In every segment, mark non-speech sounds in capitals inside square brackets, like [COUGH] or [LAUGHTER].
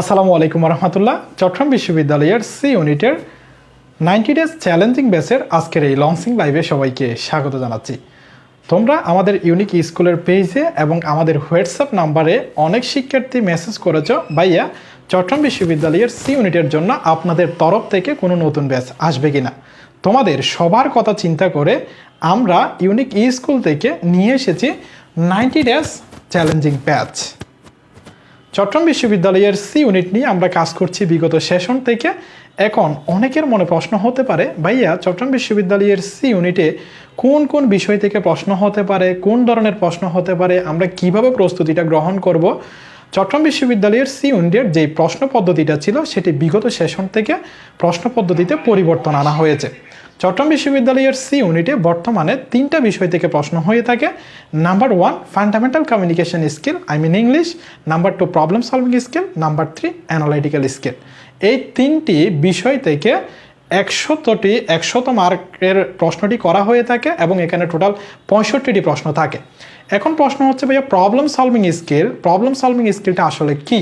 আসসালামু আলাইকুম রহমতুল্লাহ চট্টগ্রাম বিশ্ববিদ্যালয়ের সি ইউনিটের নাইনটি ডেজ চ্যালেঞ্জিং ব্যাচের আজকের এই লঞ্চিং লাইভে সবাইকে স্বাগত জানাচ্ছি। তোমরা আমাদের ইউনিক স্কুলের পেজে এবং আমাদের হোয়াটসঅ্যাপ নাম্বারে অনেক শিক্ষার্থী মেসেজ করেছ। ভাইয়া, চট্টগ্রাম বিশ্ববিদ্যালয়ের সি ইউনিটের জন্য আপনাদের তরফ থেকে কোনো নতুন ব্যাচ আসবে কিনা? তোমাদের সবার কথা চিন্তা করে আমরা ইউনিক স্কুল থেকে নিয়ে এসেছি ninety days challenging batch Chittagong বিশ্ববিদ্যালয়ের সি ইউনিট নিয়ে আমরা কাজ করছি বিগত সেশন থেকে। এখন অনেকের মনে প্রশ্ন হতে পারে, ভাইয়া, চট্টগ্রাম বিশ্ববিদ্যালয়ের সি ইউনিটে কোন কোন বিষয় থেকে প্রশ্ন হতে পারে, কোন ধরনের প্রশ্ন হতে পারে, আমরা কীভাবে প্রস্তুতিটা গ্রহণ করব? চট্টগ্রাম বিশ্ববিদ্যালয়ের সি ইউনিটের যে প্রশ্ন পদ্ধতিটা ছিল, সেটি বিগত সেশন থেকে প্রশ্ন পদ্ধতিতে পরিবর্তন আনা হয়েছে। চট্টগ্রাম বিশ্ববিদ্যালয়ের সি ইউনিটে বর্তমানে তিনটা বিষয় থেকে প্রশ্ন হয়ে থাকে। Number one fundamental communication skill I mean English number two problem solving skill number three analytical skill এই তিনটি বিষয় থেকে একশতটি, একশত মার্কের প্রশ্নটি করা হয়ে থাকে এবং এখানে টোটাল পঁয়ষট্টিটি প্রশ্ন থাকে। এখন প্রশ্ন হচ্ছে ভাইয়া problem solving skill problem solving স্কিলটা আসলে কি?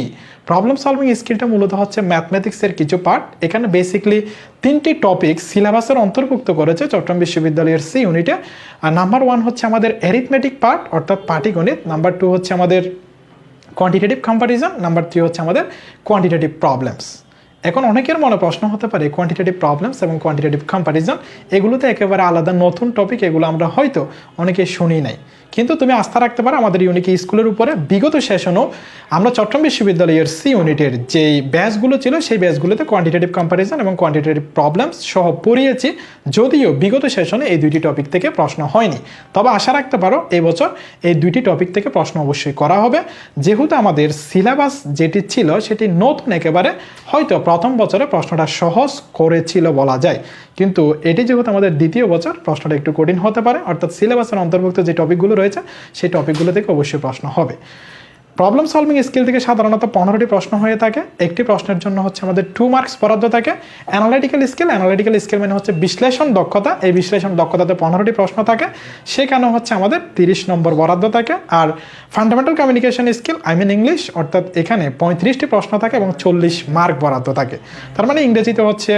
প্রবলেম সলভিং স্কিলটা মূলত হচ্ছে ম্যাথমেটিক্সের কিছু পার্ট এখানে বেসিকলি তিনটি টপিক সিলেবাসের অন্তর্ভুক্ত করেছে চট্টগ্রাম বিশ্ববিদ্যালয়ের সি ইউনিটে আর নাম্বার ওয়ান হচ্ছে আমাদের অ্যারিথমেটিক পার্ট অর্থাৎ পাটিগণিত। নাম্বার টু হচ্ছে আমাদের কোয়ান্টিটেটিভ কম্পারিজন নাম্বার থ্রি হচ্ছে আমাদের কোয়ান্টিটেটিভ প্রবলেমস এখন অনেকের মনে প্রশ্ন হতে পারে কোয়ান্টিটেটিভ প্রবলেমস এবং কোয়ান্টিটেটিভ কম্পারিজন এগুলোতে একেবারে আলাদা নতুন টপিক এগুলো আমরা হয়তো অনেকে শুনি নাই। কিন্তু তুমি আস্থা রাখতে পারো আমাদের ইউনিক স্কুলের উপরে। বিগত সেশনও আমরা চট্টগ্রাম বিশ্ববিদ্যালয়ের সি ইউনিটের যেই ব্যাচগুলো ছিল, সেই ব্যাচগুলোতে কোয়ান্টিটেটিভ কম্পারিজন এবং কোয়ান্টিটেটিভ প্রবলেমস সহ পড়িয়েছি। যদিও বিগত সেশনে এই দুইটি টপিক থেকে প্রশ্ন হয়নি। তবে আশা রাখতে পারো এই বছর এই দুইটি টপিক থেকে প্রশ্ন অবশ্যই করা হবে। যেহেতু আমাদের সিলেবাস যেটি ছিল, সেটি নতুন একেবারে হয়তো প্রথম বছরে প্রশ্নটা সহজ করেছিল বলা যায়। কিন্তু এটি যেহেতু আমাদের দ্বিতীয় বছর, প্রশ্নটা একটু কঠিন হতে পারে, অর্থাৎ সিলেবাসের অন্তর্ভুক্ত যে টপিকগুলো রয়েছে, সেই টপিকগুলো থেকে অবশ্যই প্রশ্ন হবে। প্রবলেম সলভিং স্কিল থেকে সাধারণত পনেরোটি প্রশ্ন হয়ে থাকে। একটি প্রশ্নের জন্য হচ্ছে আমাদের টু মার্কস বরাদ্দ থাকে। অ্যানালাইটিক্যাল স্কিল অ্যানালাইটিক্যাল স্কিল মানে হচ্ছে বিশ্লেষণ দক্ষতা। এই বিশ্লেষণ দক্ষতাতে পনেরোটি প্রশ্ন থাকে। সেখানে হচ্ছে আমাদের তিরিশ নম্বর বরাদ্দ থাকে। আর fundamental communication skill I mean English অর্থাৎ এখানে পঁয়ত্রিশটি প্রশ্ন থাকে এবং চল্লিশ মার্ক বরাদ্দ থাকে। তার মানে ইংরেজিতে হচ্ছে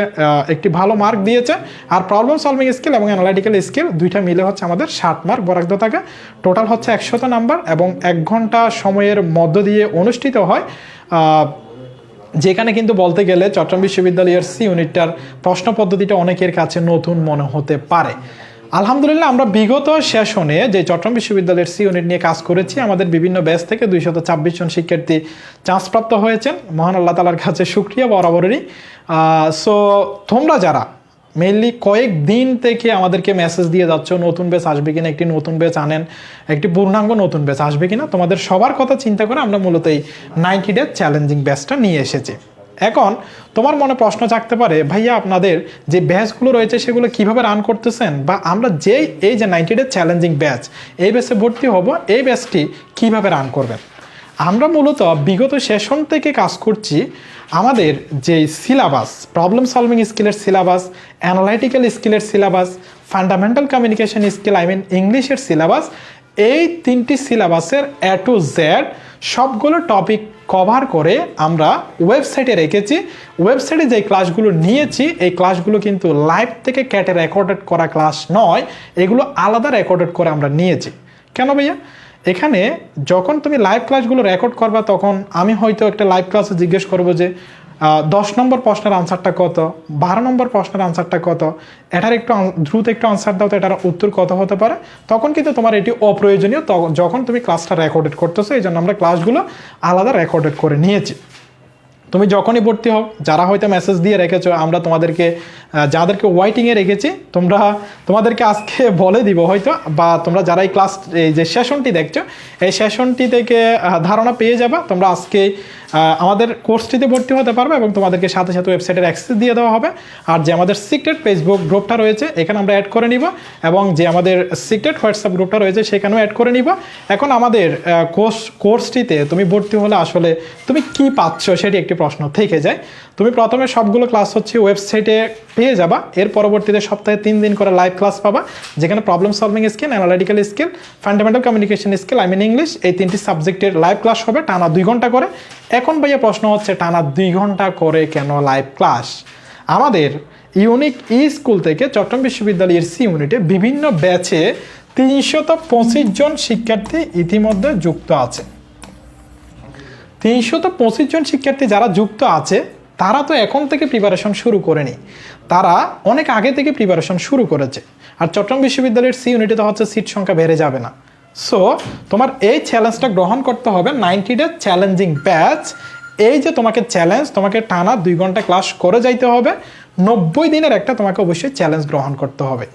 একটি ভালো মার্ক দিয়েছে। আর প্রবলেম সলভিং স্কিল এবং অ্যানালাইটিক্যাল স্কিল দুইটা মিলে হচ্ছে আমাদের ষাট মার্ক বরাদ্দ থাকে। টোটাল হচ্ছে একশত নাম্বার এবং এক ঘণ্টা সময়ের মধ্য দিয়ে অনুষ্ঠিত হয়। যেখানে কিন্তু বলতে গেলে চট্টগ্রাম বিশ্ববিদ্যালয়ের সি ইউনিটটার প্রশ্ন পদ্ধতিটা অনেকের কাছে নতুন মনে হতে পারে। আলহামদুলিল্লাহ, আমরা বিগত সেশনে যে চট্টগ্রাম বিশ্ববিদ্যালয়ের সি ইউনিট নিয়ে কাজ করেছি, আমাদের বিভিন্ন ব্যাচ থেকে দুইশত ছাব্বিশ জন শিক্ষার্থী চান্সপ্রাপ্ত হয়েছেন। মহান আল্লাহ তালার কাছে সুক্রিয়া বরাবরেরই। সো তোমরা যারা মেনলি কয়েক দিন থেকে আমাদেরকে মেসেজ দিয়ে যাচ্ছ, নতুন ব্যাচ আসবে কিনা, একটি নতুন ব্যাচ আনেন, একটি পূর্ণাঙ্গ নতুন ব্যাচ আসবে কিনা, তোমাদের সবার কথা চিন্তা করে আমরা মূলত এই নাইনটি ডে চ্যালেঞ্জিং ব্যাচটা নিয়ে এসেছি। এখন তোমার মনে প্রশ্ন জাগতে পারে, ভাইয়া, আপনাদের যে ব্যাচগুলো রয়েছে সেগুলো কীভাবে রান করতেছেন? বা আমরা যেই, এই যে নাইনটি ডে চ্যালেঞ্জিং ব্যাচ এই ব্যাচে ভর্তি হব, এই ব্যাচটি কীভাবে রান করবেন? আমরা মূলত বিগত সেশন থেকে কাজ করছি আমাদের যে সিলেবাস প্রবলেম সলভিং স্কিলের সিলেবাস অ্যানালাইটিক্যাল স্কিলের syllabus fundamental communication skill I mean ইংলিশের সিলেবাস এই তিনটি সিলেবাসের এ টু জেড সবগুলো টপিক কভার করে আমরা ওয়েবসাইটে রেখেছি। ওয়েবসাইটে যে ক্লাসগুলো নিয়েছি, এই ক্লাসগুলো কিন্তু লাইভ থেকে ক্যাটে রেকর্ডেড করা ক্লাস নয়, এগুলো আলাদা রেকর্ডেড করে আমরা নিয়েছি। কেন ভাইয়া? এখানে যখন তুমি লাইভ ক্লাসগুলো রেকর্ড করবা, তখন আমি হয়তো একটা লাইভ ক্লাসে জিজ্ঞেস করব যে দশ নম্বর প্রশ্নের আনসারটা কত? বারো নম্বর প্রশ্নের আনসারটা কত? এটার একটু দ্রুত একটু আনসার দাও তো, এটার উত্তর কত হতে পারে? তখন কিন্তু তোমার এটি অপ্রয়োজনীয় যখন তুমি ক্লাসটা রেকর্ডেড করতেছো, এই জন্য আমরা ক্লাসগুলো আলাদা রেকর্ডেড করে নিয়েছি। তুমি যখনই ভর্তি হও, যারা হয়তো মেসেজ দিয়ে রেখেছো, আমরা তোমাদেরকে যাদেরকে ওয়াইটিংয়ে রেখেছি, তোমরা, তোমাদেরকে আজকে [LAUGHS] বলে দিব হয়তো, বা তোমরা যারা এই ক্লাস এই যে সেশনটি দেখছ, এই সেশনটি থেকে ধারণা পেয়ে যাবা, তোমরা আজকে আমাদের কোর্সটিতে ভর্তি হতে পারবে এবং তোমাদেরকে সাথে সাথে ওয়েবসাইটের অ্যাক্সেস দিয়ে দেওয়া হবে। আর যে আমাদের সিক্রেট ফেসবুক গ্রুপটা রয়েছে, এখানে আমরা অ্যাড করে নিব এবং যে আমাদের সিক্রেট হোয়াটসঅ্যাপ গ্রুপটা রয়েছে, সেখানেও অ্যাড করে নিব। এখন আমাদের কোর্স, কোর্সটিতে তুমি ভর্তি হলে আসলে তুমি কি পাচ্ছ সেটি একটি প্রশ্ন থেকে যায়। তুমি প্রথমে সবগুলো ক্লাস হচ্ছে ওয়েবসাইটে পেয়ে যাবা। এর পরবর্তীতে সপ্তাহে তিন দিন করে লাইভ ক্লাস পাবা, যেখানে problem solving skill analytical skill fundamental communication skill I mean English এই তিনটি সাবজেক্টের লাইভ ক্লাস হবে টানা দুই ঘণ্টা করে। এখন ভাইয়া প্রশ্ন হচ্ছে, টানা দুই ঘণ্টা করে কেন লাইভ ক্লাস আমাদের ইউনিক ই স্কুল থেকে চট্টগ্রাম বিশ্ববিদ্যালয়ের সি ইউনিটে বিভিন্ন ব্যাচে তিনশত পঁচিশ জন শিক্ষার্থী ইতিমধ্যে যুক্ত আছে। তিনশত পঁচিশ জন শিক্ষার্থী যারা যুক্ত আছে, তারা তো এখন থেকে প্রিপারেশন শুরু করেনি। তারা অনেক আগে থেকে প্রিপারেশন শুরু করেছে। আর চট্টগ্রাম বিশ্ববিদ্যালয়ের সি ইউনিটে তো হচ্ছে সিট সংখ্যা বেড়ে যাবে না। সো তোমার এই চ্যালেঞ্জটা গ্রহণ করতে হবে নাইনটি ডে চ্যালেঞ্জিং ব্যাচ এই যে তোমাকে চ্যালেঞ্জ তোমাকে টানা দুই ঘণ্টা ক্লাস করে যাইতে হবে। নব্বই দিনের একটা তোমাকে অবশ্যই চ্যালেঞ্জ গ্রহণ করতে হবে।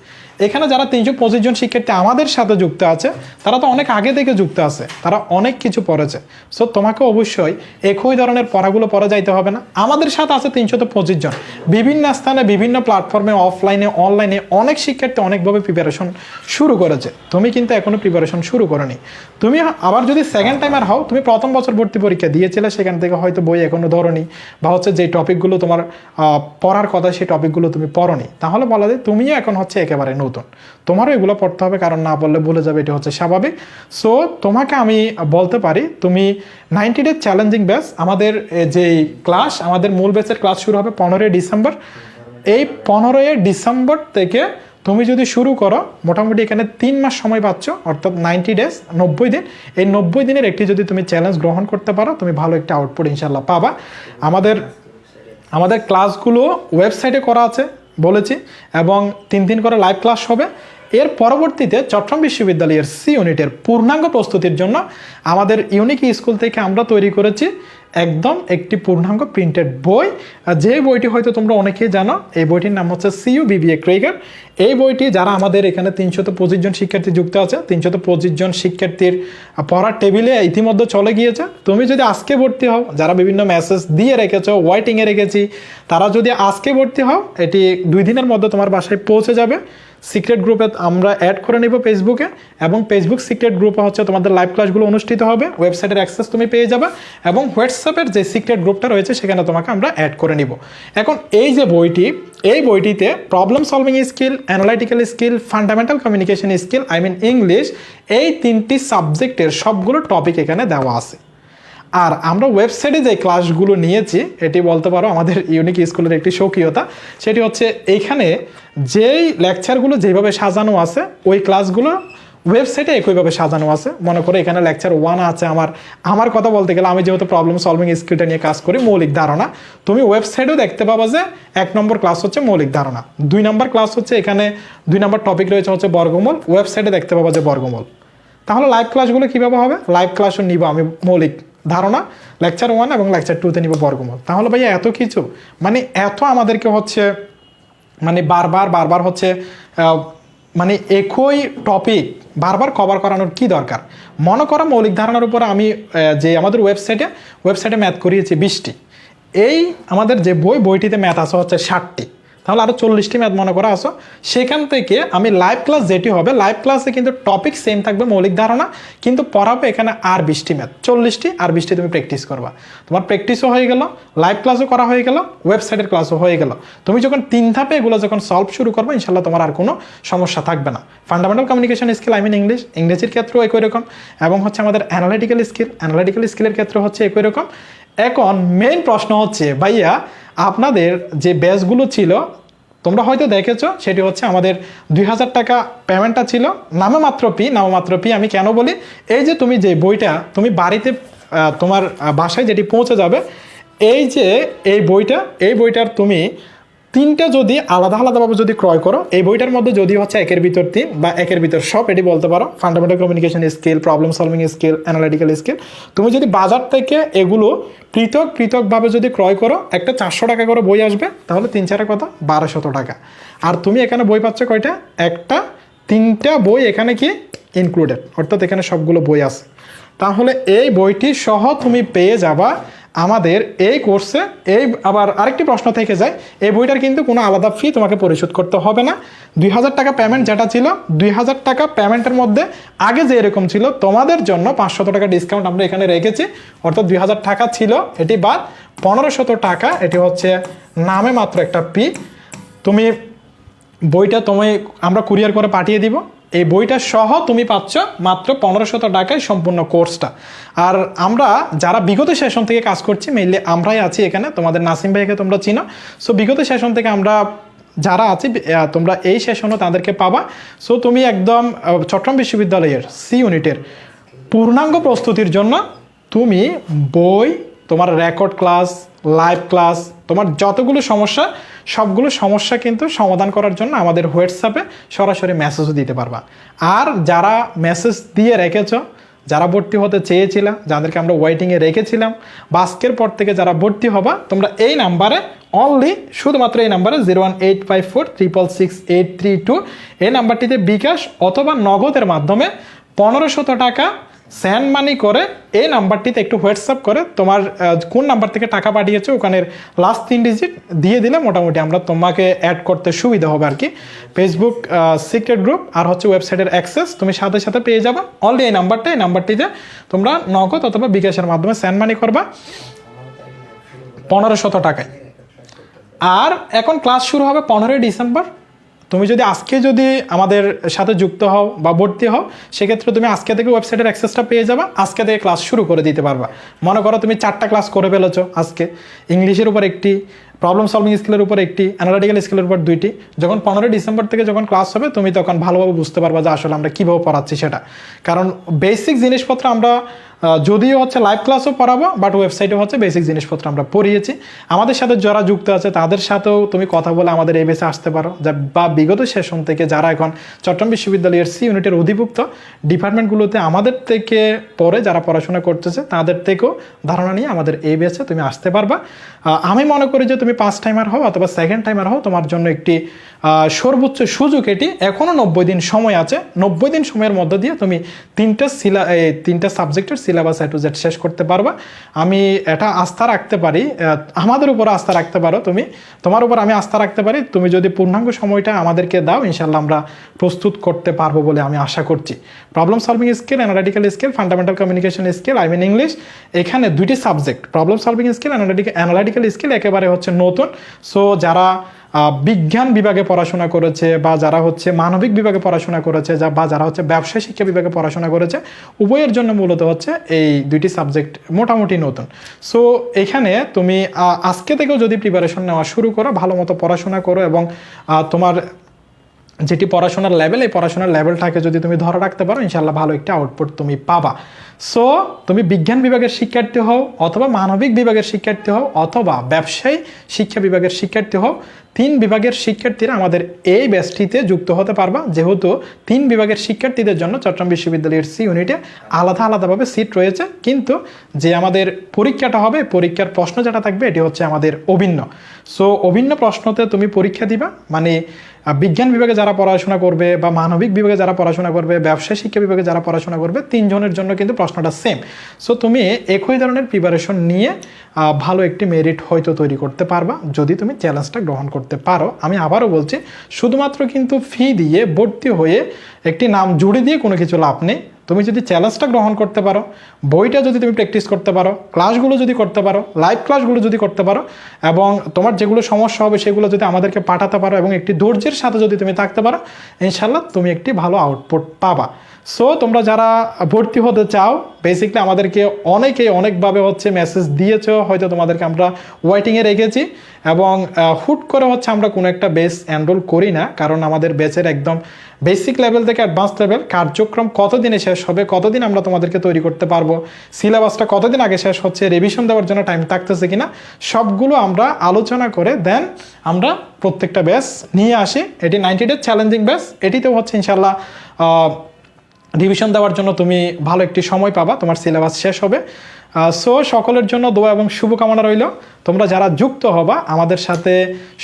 এখানে যারা তিনশো পঁচিশ জন শিক্ষার্থী আমাদের সাথে যুক্ত আছে, তারা তো অনেক আগে থেকে যুক্ত আছে, তারা অনেক কিছু পড়েছে। সো তোমাকে অবশ্যই একই ধরনের পড়াগুলো পড়া যাইতে হবে না। আমাদের সাথে আছে তিনশত পঁচিশ জন। বিভিন্ন স্থানে, বিভিন্ন প্ল্যাটফর্মে অফলাইনে অনলাইনে অনেক শিক্ষার্থী অনেকভাবে প্রিপারেশন শুরু করেছে। তুমি কিন্তু এখনও প্রিপারেশন শুরু করনি। তুমি আবার যদি সেকেন্ড টাইমার হও, তুমি প্রথম বছর ভর্তি পরীক্ষা দিয়েছিলে, সেখান থেকে হয়তো বই এখনও ধরনি, বা হচ্ছে যে টপিকগুলো তোমার পড়ার কথা, সেই টপিকগুলো তুমি পড়নি। তাহলে বলা যায় তুমিও এখন হচ্ছে একেবারে নতুন। তোমারও এগুলো পড়তে হবে, কারণ না বললে ভুলে যাবে, এটা হচ্ছে স্বাভাবিক। সো তোমাকে আমি বলতে পারি, তুমি নাইনটি ডে চ্যালেঞ্জিং ব্যাচ আমাদের যেই ক্লাস আমাদের মূল ব্যাচের ক্লাস শুরু হবে পনেরোই ডিসেম্বর। এই পনেরোই ডিসেম্বর থেকে তুমি যদি শুরু করো, মোটামুটি এখানে তিন মাস সময় পাচ্ছ, অর্থাৎ নাইনটি ডেজ নব্বই দিন। এই নব্বই দিনের একটি যদি তুমি চ্যালেঞ্জ গ্রহণ করতে পারো, তুমি ভালো একটা আউটপুট ইনশাল্লাহ পাবা। আমাদের আমাদের ক্লাসগুলো ওয়েবসাইটে করা আছে বলেছি, এবং তিন দিন করে লাইভ ক্লাস হবে। এর পরবর্তীতে চট্টগ্রাম বিশ্ববিদ্যালয়ের সি ইউনিটের পূর্ণাঙ্গ প্রস্তুতির জন্য আমাদের ইউনিক স্কুল থেকে আমরা তৈরি করেছি। একদম একটি পূর্ণাঙ্গ প্রিন্টেড বই। যে বইটি হয়তো তোমরা অনেকেই জানো, এই বইটির নাম হচ্ছে সিইউ বিবিএ ক্রেগার এই বইটি যারা আমাদের এখানে তিনশত পঁচিশ জন শিক্ষার্থী যুক্ত আছে, তিনশত পঁচিশ জন শিক্ষার্থীর পড়ার টেবিলে ইতিমধ্যে চলে গিয়েছে। তুমি যদি আজকে ভর্তি হও, যারা বিভিন্ন মেসেজ দিয়ে রেখেছো ওয়াইটিংয়ে রেখেছি, তারা যদি আজকে ভর্তি হও, এটি দুই দিনের মধ্যে তোমার বাসায় পৌঁছে যাবে। সিক্রেট গ্রুপে আমরা অ্যাড করে নেব ফেসবুকে এবং ফেসবুক সিক্রেট গ্রুপে হচ্ছে তোমাদের লাইভ ক্লাসগুলো অনুষ্ঠিত হবে। ওয়েবসাইটের অ্যাক্সেস তুমি পেয়ে যাবে এবং হোয়াটসঅ্যাপের যে সিক্রেট গ্রুপটা রয়েছে সেখানে তোমাকে আমরা অ্যাড করে নিব। এখন এই যে বইটি, এই বইটিতে problem solving skill analytical skill fundamental communication skill I mean English এই তিনটি সাবজেক্টের সবগুলো টপিক এখানে দেওয়া আছে। আর আমরা ওয়েবসাইটে যে ক্লাসগুলো নিয়েছি, এটি বলতে পারো আমাদের ইউনিক স্কুলের একটি স্বকীয়তা, সেটি হচ্ছে এইখানে যেই লেকচারগুলো যেভাবে সাজানো আছে, ওই ক্লাসগুলো ওয়েবসাইটে একইভাবে সাজানো আছে। মনে করো এখানে লেকচার ওয়ান আছে আমার। আমার কথা বলতে গেলে আমি যেহেতু প্রবলেম সলভিং স্কিলটা নিয়ে কাজ করি, মৌলিক ধারণা, তুমি ওয়েবসাইটেও দেখতে পাবা যে এক নম্বর ক্লাস হচ্ছে মৌলিক ধারণা। দুই নম্বর ক্লাস হচ্ছে এখানে, দুই নম্বর টপিক রয়েছে হচ্ছে বর্গমূল ওয়েবসাইটে দেখতে পাবা যে বর্গমূল। তাহলে লাইভ ক্লাসগুলো কীভাবে হবে? লাইভ ক্লাসও নিব আমি মৌলিক ধারণা লেকচার ওয়ান এবং লেকচার টুতে নিব বর্গমূল। তাহলে ভাইয়া এত কিছু মানে এত আমাদেরকে হচ্ছে মানে বারবার বারবার হচ্ছে মানে একই টপিক বারবার কভার করানোর কি দরকার? মনে করো মৌলিক ধারণার উপর আমি যে আমাদের ওয়েবসাইটে ওয়েবসাইটে ম্যাথ করিয়েছি বিশটি। এই আমাদের যে বই, বইটিতে ম্যাথ আছে হচ্ছে ষাটটি। তাহলে আরও চল্লিশটি ম্যাথ মনে করা আসো। সেখান থেকে আমি লাইভ ক্লাস যেটি হবে লাইভ ক্লাসে কিন্তু টপিক সেম থাকবে মৌলিক ধারণা, কিন্তু পড়াবে এখানে আর বিশটি ম্যাথ। চল্লিশটি আর বিশটি তুমি প্র্যাকটিস করবা। তোমার প্র্যাকটিসও হয়ে গেল লাইভ ক্লাসও করা হয়ে গেল ওয়েবসাইটের ক্লাসও হয়ে গেল। তুমি যখন তিন ধাপে এগুলো যখন সলভ শুরু করবে ইনশাল্লাহ তোমার আর কোনো সমস্যা থাকবে না। Fundamental communication skill I mean English ইংরেজির ক্ষেত্রেও একই রকম, এবং হচ্ছে আমাদের অ্যানালিটিক্যাল স্কিল অ্যানালিটিক্যাল স্কিলের ক্ষেত্রে হচ্ছে একই রকম। এখন মেইন প্রশ্ন হচ্ছে, ভাইয়া, আপনাদের যে ব্যাচগুলো ছিল তোমরা হয়তো দেখেছ, সেটি হচ্ছে আমাদের দুই হাজার টাকা পেমেন্টটা ছিল। নামে মাত্র পি নামমাত্র পি, আমি কেন বলি? এই যে তুমি যে বইটা, তুমি বাড়িতে তোমার বাসায় যেটি পৌঁছে যাবে, এই যে এই বইটা, এই বইটার তুমি তিনটা যদি আলাদা আলাদাভাবে যদি ক্রয় করো, এই বইটার মধ্যে যদি হচ্ছে একের ভিতর তিন বা একের ভিতর সব, এটি বলতে পারো fundamental communication skill problem solving skill analytical skill তুমি যদি বাজার থেকে এগুলো পৃথক পৃথকভাবে যদি ক্রয় করো, একটা চারশো টাকা করে বই আসবে, তাহলে তিন চারের কথা বারোশত টাকা। আর তুমি এখানে বই পাচ্ছ কয়টা? একটা, তিনটা বই এখানে কি ইনক্লুডেড অর্থাৎ এখানে সবগুলো বই আছে। তাহলে এই বইটি সহ তুমি পেয়ে যাবা আমাদের এই কোর্সে এই আবার আরেকটি প্রশ্ন থেকে যায়, এই বইটার কিন্তু কোনো আলাদা ফি তোমাকে পরিশোধ করতে হবে না। দুই হাজার টাকা পেমেন্ট যেটা ছিল, দুই হাজার টাকা পেমেন্টের মধ্যে আগে যে এরকম ছিল, তোমাদের জন্য পাঁচশত টাকা ডিসকাউন্ট আমরা এখানে রেখেছি। অর্থাৎ দুই হাজার টাকা ছিল, এটি বাদ। পনেরোশত টাকা, এটি হচ্ছে নামে মাত্র একটা ফি তুমি বইটা তুমি, আমরা কুরিয়ার করে পাঠিয়ে দিব। এই বইটা সহ তুমি পাচ্ছ মাত্র পনেরোশত টাকায় সম্পূর্ণ কোর্সটা। আর আমরা যারা বিগত সেশন থেকে কাজ করছি মেইনলি আমরাই আছি এখানে, তোমাদের নাসিম ভাইকে তোমরা চিনো। সো বিগত সেশন থেকে আমরা যারা আছি তোমরা এই সেশনও তাদেরকে পাবা। সো তুমি একদম চট্টগ্রাম বিশ্ববিদ্যালয়ের সি ইউনিটের পূর্ণাঙ্গ প্রস্তুতির জন্য তুমি বই, তোমার রেকর্ড ক্লাস লাইভ ক্লাস তোমার যতগুলো সমস্যা সবগুলো সমস্যা কিন্তু সমাধান করার জন্য আমাদের হোয়াটসঅ্যাপে সরাসরি মেসেজও দিতে পারবা। আর যারা মেসেজ দিয়ে রেখেছ, যারা ভর্তি হতে চেয়েছিলাম যাদেরকে আমরা ওয়েটিংয়ে রেখেছিলাম, বা আজকের পর থেকে যারা ভর্তি হবা, তোমরা এই নাম্বারে অনলি শুধুমাত্র এই নাম্বারে zero one eight five four triple six eight three two এই নাম্বারটিতে বিকাশ অথবা নগদের মাধ্যমে পনেরোশত টাকা স্যান্ড মানি করে এই নাম্বারটিতে একটু হোয়াটসঅ্যাপ করে তোমার কোন নাম্বার থেকে টাকা পাঠিয়েছো ওখানের লাস্ট তিন ডিজিট দিয়ে দিলে মোটামুটি আমরা তোমাকে অ্যাড করতে সুবিধা হবে আর কি। ফেসবুক সিক্রেট গ্রুপ আর হচ্ছে ওয়েবসাইটের অ্যাক্সেস তুমি সাথে সাথে পেয়ে যাবে। অনলি এই নাম্বারটা, এই নাম্বারটিতে তোমরা নগদ অথবা বিকাশের মাধ্যমে স্যান্ড মানি করবা পনেরো শত টাকায়। আর এখন ক্লাস শুরু হবে পনেরোই ডিসেম্বর। তুমি যদি আজকে যদি আমাদের সাথে যুক্ত হও বা ভর্তি হও, সেক্ষেত্রে তুমি আজকে থেকে ওয়েবসাইটের অ্যাক্সেসটা পেয়ে যাবে। আজকে থেকে ক্লাস শুরু করে দিতে পারবা। মনে করো তুমি চারটা ক্লাস করে ফেলেছো আজকে। ইংলিশের উপর একটি প্রবলেম সলভিং স্কিলের উপর একটি অ্যানালিটিক্যাল স্কিলের উপর দুইটি। যখন পনেরোই ডিসেম্বর থেকে যখন ক্লাস হবে, তুমি তখন ভালোভাবে বুঝতে পারবা যে আসলে আমরা কীভাবে পড়াচ্ছি সেটা। কারণ বেসিক জিনিসপত্র আমরা যদিও হচ্ছে লাইভ ক্লাসও পড়াবো বাট ওয়েবসাইটে হচ্ছে বেসিক জিনিসপত্র আমরা পড়িয়েছি। আমাদের সাথে যারা যুক্ত আছে, তাদের সাথেও তুমি কথা বলে আমাদের এই বেসে আসতে পারো। যা বা বিগত সেশন থেকে যারা এখন চট্টগ্রাম বিশ্ববিদ্যালয়ের সি ইউনিটের অধিভুক্ত, ডিপার্টমেন্টগুলোতে আমাদের থেকে পরে যারা পড়াশোনা করতেছে, তাদের থেকেও ধারণা নিয়ে আমাদের এই বেসে তুমি আসতে পারবা। আমি মনে করি যে তুমি পাঁচ টাইমার হও অথবা সেকেন্ড টাইমার হও, তোমার জন্য একটি সর্বোচ্চ সুযোগ এটি। এখনও নব্বই দিন সময় আছে। নব্বই দিন সময়ের মধ্য দিয়ে তুমি তিনটা সিলা এই তিনটা সাবজেক্টের সিলেবাস এ টু জেড শেষ করতে পারবা। আমি এটা আস্থা রাখতে পারি। আমাদের উপর আস্থা রাখতে পারো তুমি। তোমার উপর আমি আস্থা রাখতে পারি। তুমি যদি পূর্ণাঙ্গ সময়টা আমাদেরকে দাও ইনশাল্লাহ আমরা প্রস্তুত করতে পারব বলে আমি আশা করছি। Problem solving skill analytical skill fundamental communication skill I mean English এখানে দুইটি subject problem solving skill analytical skill একেবারে হচ্ছে নতুন। সো যারা বিজ্ঞান বিভাগে পড়াশোনা করেছে বা যারা হচ্ছে মানবিক বিভাগে পড়াশোনা করেছে, যা বা যারা হচ্ছে ব্যবসায় শিক্ষা বিভাগে পড়াশোনা করেছে, উভয়ের জন্য মূলত হচ্ছে এই দুইটি সাবজেক্ট মোটামুটি নতুন। সো এখানে তুমি আজকে থেকেও যদি প্রিপারেশন নেওয়া শুরু করো, ভালো মতো পড়াশোনা করো এবং তোমার যেটি পড়াশোনার লেভেল এই পড়াশোনার লেভেলটাকে যদি তুমি ধরে রাখতে পারো ইনশাল্লাহ ভালো একটা আউটপুট তুমি পাবা। সো তুমি বিজ্ঞান বিভাগের শিক্ষার্থী হও অথবা মানবিক বিভাগের শিক্ষার্থী হও অথবা ব্যবসায়ী শিক্ষা বিভাগের শিক্ষার্থী হও তিন বিভাগের শিক্ষার্থীরা আমাদের এই ব্যাচটিতে যুক্ত হতে পারবা। যেহেতু তিন বিভাগের শিক্ষার্থীদের জন্য চট্টগ্রাম বিশ্ববিদ্যালয়ের সি ইউনিটে আলাদা আলাদাভাবে সিট রয়েছে। কিন্তু যে আমাদের পরীক্ষাটা হবে, পরীক্ষার প্রশ্ন যেটা থাকবে, এটি হচ্ছে আমাদের অভিন্ন। সো অভিন্ন প্রশ্নতে তুমি পরীক্ষা দিবা মানে বিজ্ঞান বিভাগে যারা পড়াশোনা করবে বা মানবিক বিভাগে যারা পড়াশোনা করবে ব্যবসায় শিক্ষা বিভাগে যারা পড়াশোনা করবে, তিনজনের জন্য কিন্তু প্রশ্নটা সেম সো তুমি একই ধরনের প্রিপারেশন নিয়ে ভালো একটি মেরিট হয়তো তৈরি করতে পারবা, যদি তুমি চ্যালেঞ্জটা গ্রহণ করতে পারো। আমি আবারও বলছি, শুধুমাত্র কিন্তু ফি দিয়ে ভর্তি হয়ে একটি নাম জুড়ে দিয়ে কোনো কিছু লাভ নেই। তুমি যদি চ্যালেঞ্জটা গ্রহণ করতে পারো, বইটা যদি তুমি প্র্যাকটিস করতে পারো ক্লাসগুলো যদি করতে পারো লাইভ ক্লাসগুলো যদি করতে পারো, এবং তোমার যেগুলো সমস্যা হবে সেগুলো যদি আমাদেরকে পাঠাতে পারো, এবং একটি ধৈর্যের সাথে যদি তুমি থাকতে পারো ইনশাল্লাহ তুমি একটি ভালো আউটপুট পাবা। সো তোমরা যারা ভর্তি হতে চাও বেসিকলি আমাদেরকে অনেকে অনেকভাবে হচ্ছে মেসেজ দিয়েছ, হয়তো তোমাদেরকে আমরা ওয়েটিংয়ে রেখেছি এবং হুট করে হচ্ছে আমরা কোনো একটা বেস এনরোল করি না, কারণ আমাদের বেচের একদম বেসিক লেভেল থেকে অ্যাডভান্স লেভেল কার্যক্রম কতদিনে শেষ হবে, কতদিন আমরা তোমাদেরকে তৈরি করতে পারব সিলেবাসটা কতদিন আগে শেষ হচ্ছে রিভিশন দেওয়ার জন্য টাইম থাকতেছে কিনা, সবগুলো আমরা আলোচনা করে দেন আমরা প্রত্যেকটা ব্যাচ নিয়ে আসি। এটি নাইনটি ডেজ চ্যালেঞ্জিং ব্যাচ এটিতেও হচ্ছে ইনশাল্লাহ রিভিশন দেওয়ার জন্য তুমি ভালো একটি সময় পাবা, তোমার সিলেবাস শেষ হবে। সো সকলের জন্য দোয়া এবং শুভকামনা রইল। তোমরা যারা যুক্ত হবা, আমাদের সাথে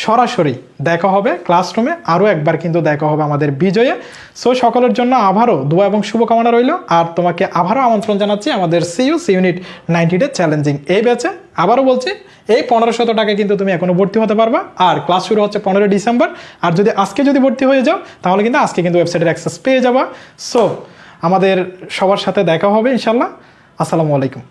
সরাসরি দেখা হবে ক্লাসরুমে আরও একবার কিন্তু দেখা হবে আমাদের বিজয়ে। সো সকলের জন্য আবারও দোয়া এবং শুভকামনা রইল। আর তোমাকে আবারও আমন্ত্রণ জানাচ্ছি আমাদের CU C unit ninety day challenging এই ব্যাচে আবারও বলছি, এই পনেরোশত টাকায় কিন্তু তুমি এখনও ভর্তি হতে পারবা। আর ক্লাস শুরু হচ্ছে পনেরোই ডিসেম্বর আর যদি আজকে যদি ভর্তি হয়ে যাও, তাহলে কিন্তু আজকে কিন্তু ওয়েবসাইটের অ্যাক্সেস পেয়ে যাবা। সো আমাদের সবার সাথে দেখা হবে ইনশাল্লাহ। আসসালামু আলাইকুম।